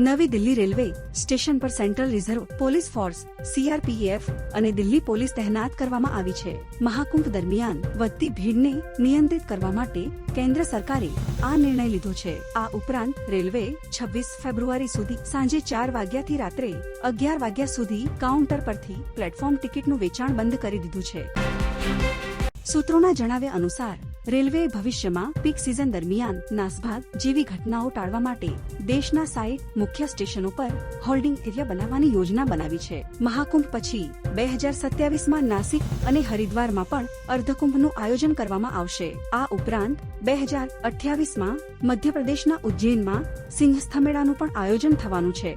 નવી Delhi railway, station પર central reserve, police force CRPF અને દિલ્હી પોલીસ તહેનાત કરવામાં આવી છે. મહાકુંભ દરમિયાન વધતી ભીડને નિયંત્રિત કરવા માટે કેન્દ્ર સરકારે આ નિર્ણય લીધો છે. આ ઉપરાંત રેલવે છવ્વીસ ફેબ્રુઆરી સુધી સાંજે ચાર વાગ્યાથી રાત્રે અગિયાર વાગ્યા સુધી કાઉન્ટર પરથી પ્લેટફોર્મ ટિકિટનું વેચાણ બંધ કરી દીધું છે. સૂત્રોના જણાવ્યા અનુસાર રેલવે ભવિષ્યમાં પીક સિઝન દરમિયાન નાસભાગ જેવી ઘટનાઓ ટાળવા માટે દેશના સાઈઠ મુખ્ય સ્ટેશનો પર હોલ્ડિંગ એરિયા બનાવવાની યોજના બનાવી છે. મહાકુંભ પછી બે હજાર સત્યાવીસમાં નાસિક અને હરિદ્વારમાં પણ અર્ધકુંભનું આયોજન કરવામાં આવશે. આ ઉપરાંત બે હજાર અઠ્યાવીસમાં મધ્યપ્રદેશના ઉજ્જૈનમાં સિંહસ્થ મેળાનું પણ આયોજન થવાનું છે.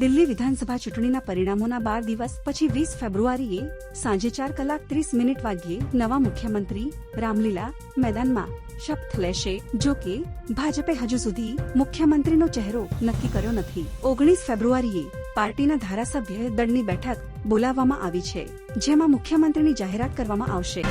દિલ્હી વિધાનસભા ચૂંટણીના પરિણામોના બાર દિવસ પછી વીસ ફેબ્રુઆરીએ સાંજે ચાર કલાક ત્રીસ મિનિટ વાગ્યે નવા મુખ્યમંત્રી રામલીલા મેદાનમાં શપથ લેશે. જો કે, ભાજપે હજુ સુધી મુખ્યમંત્રીનો ચહેરો નક્કી કર્યો નથી. ઓગણીસ ફેબ્રુઆરીએ પાર્ટીના ધારાસભ્ય દળની બેઠક બોલાવવામાં આવી છે, જેમાં મુખ્યમંત્રીની જાહેરાત કરવામાં આવશે.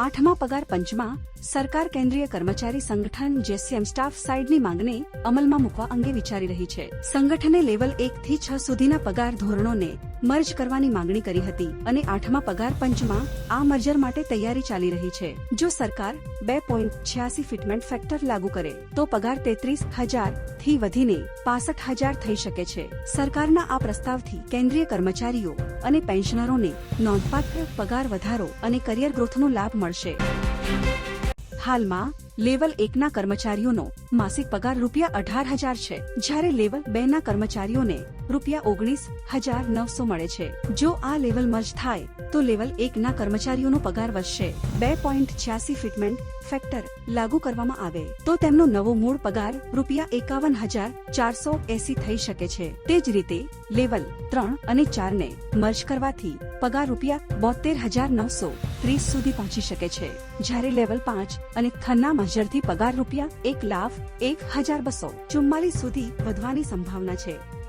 આઠમા પગાર પંચમાં સરકાર કેન્દ્રીય કર્મચારી સંગઠન જેસીએમ સ્ટાફ સાઇડની માંગને અમલમાં મૂકવા અંગે વિચારી રહી છે. સંગઠને લેવલ એક થી છ સુધીના પગાર ધોરણોને મર્જ કરવાની માંગણી કરી હતી અને આઠમા પગાર પંચમાં આ મર્જર માટે તૈયારી ચાલી રહી છે. જો સરકાર બે પોઈન્ટ છ્યાસી ફિટમેન્ટ ફેક્ટર લાગુ કરે, તો પગાર તેત્રીસ હજારથી વધીને પાસઠ હજાર થઈ શકે છે. સરકારના આ પ્રસ્તાવથી કેન્દ્રીય કર્મચારીઓ અને પેન્શનરોને નોંધપાત્ર પગાર વધારો અને કરિયર ગ્રોથનો લાભ મળશે. હાલમાં લેવલ એકના કર્મચારીઓનો માસિક પગાર રૂપિયા અઢાર હજાર છે. જ્યારે લેવલ બે ના કર્મચારીઓને રૂપિયા ઓગણીસ હજાર નવસો મળે છે. જો આ લેવલ મર્જ થાય, તો લેવલ એકના કર્મચારીઓનો પગાર વધશે. બે પોઈન્ટ છ્યાસી ફિટમેન્ટ ફેક્ટર લાગુ કરવામાં આવે, તો તેમનો નવો મૂળ પગાર રૂપિયા એકાવન હજાર ચારસો એસી થઈ શકે છે. તે જ રીતે, લેવલ ત્રણ અને ચાર ને મર્જ કરવાથી પગાર રૂપિયા બોતેર હજાર નવસો ત્રીસ સુધી પહોંચી શકે છે. જ્યારે લેવલ પાંચ અને ખન્ના મજરથી પગાર રૂપિયા એક લાખ એક હજાર બસો ચુમ્માલીસ સુધી વધવાની સંભાવના છે.